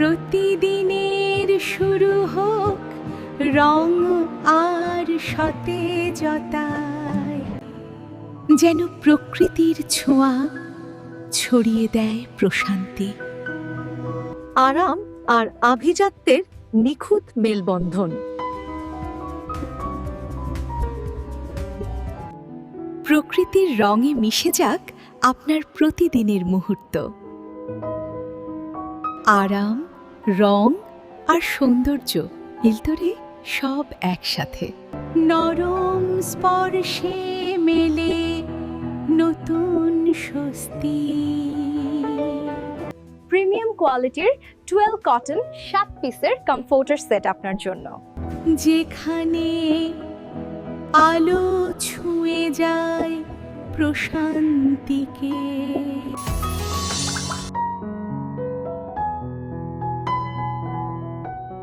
প্রতিদিনের শুরু হোক, রং আর সতেজতায়। যেন প্রকৃতির ছোঁয়া ছড়িয়ে দেয় প্রশান্তি। আরাম আর আভিজাত্যের নিখুঁত মেলবন্ধন। প্রকৃতির রঙে মিশে যাক আপনার প্রতিদিনের মুহূর্ত। আরাম রং আর সৌন্দর্য ইলতরে সব একসাথে। নরম স্পর্শে মেলে নতুন স্বস্তি। প্রিমিয়াম কোয়ালিটির টুয়েলভ কটন সাত পিসের কমফোর্টার সেট আপনার জন্য। যেখানে আলো ছুঁয়ে যায় প্রশান্তিকে।